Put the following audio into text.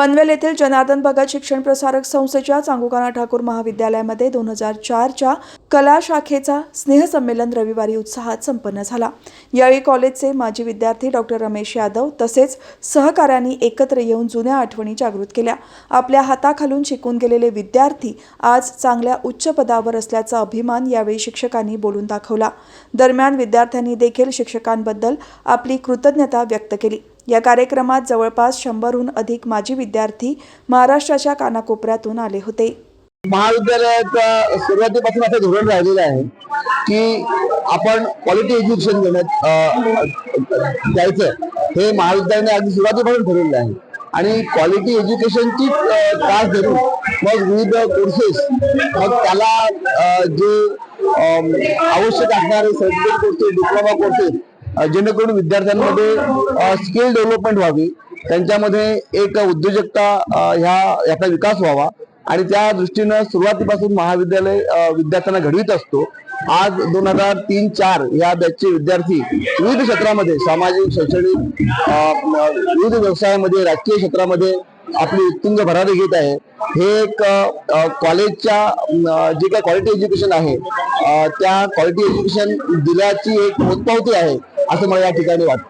पनवेल येथील जनार्दन भगत शिक्षण प्रसारक संस्थेच्या चांगुकाना ठाकूर महाविद्यालयामध्ये दोन हजार चारच्या कला शाखेचा स्नेहसंमेलन रविवारी उत्साहात संपन्न झाला. यावेळी कॉलेजचे माजी विद्यार्थी डॉक्टर रमेश यादव तसेच सहकाऱ्यांनी एकत्र येऊन जुन्या आठवणी जागृत केल्या. आपल्या हाताखालून शिकून गेलेले विद्यार्थी आज चांगल्या उच्च पदावर असल्याचा अभिमान यावेळी शिक्षकांनी बोलून दाखवला. दरम्यान विद्यार्थ्यांनी देखील शिक्षकांबद्दल आपली कृतज्ञता व्यक्त केली. या कार्यक्रमात जवळपास शंभरहून अधिक माजी विद्यार्थी महाराष्ट्राच्या कानाकोपऱ्यातून आले होते. महाविद्यालयाचा सुरुवातीपासून असं धोरण राहिलेलं आहे की आपण क्वालिटी एज्युकेशन देण्यात द्यायचं हे महाविद्यालयाने अगदी सुरुवातीपासून ठरवलेलं आहे. आणि क्वालिटी एज्युकेशनची त्रास धरून मग विविध कोर्सेस मग त्याला जे आवश्यक असणारे सर्टिफिकेट कोर्सेस डिप्लोमा कोर्सेस जेणेकरून विद्यार्थ्यांमध्ये स्किल डेव्हलपमेंट व्हावी. त्यांच्यामध्ये एक उद्योजकता ह्या याचा विकास व्हावा. आणि त्या दृष्टीनं सुरुवातीपासून महाविद्यालय विद्यार्थ्यांना घडवीत असतो. आज दोन हजार तीन चार या बॅचचे विद्यार्थी विविध क्षेत्रामध्ये सामाजिक शैक्षणिक विविध व्यवसायामध्ये राजकीय क्षेत्रामध्ये आपली उत्तुंग भरारी घेत आहे. हे एक कॉलेजच्या जे काय क्वालिटी एज्युकेशन आहे त्या क्वालिटी एज्युकेशन दिल्याची एक पोचपावती आहे. असं मला या ठिकाणी वाटतं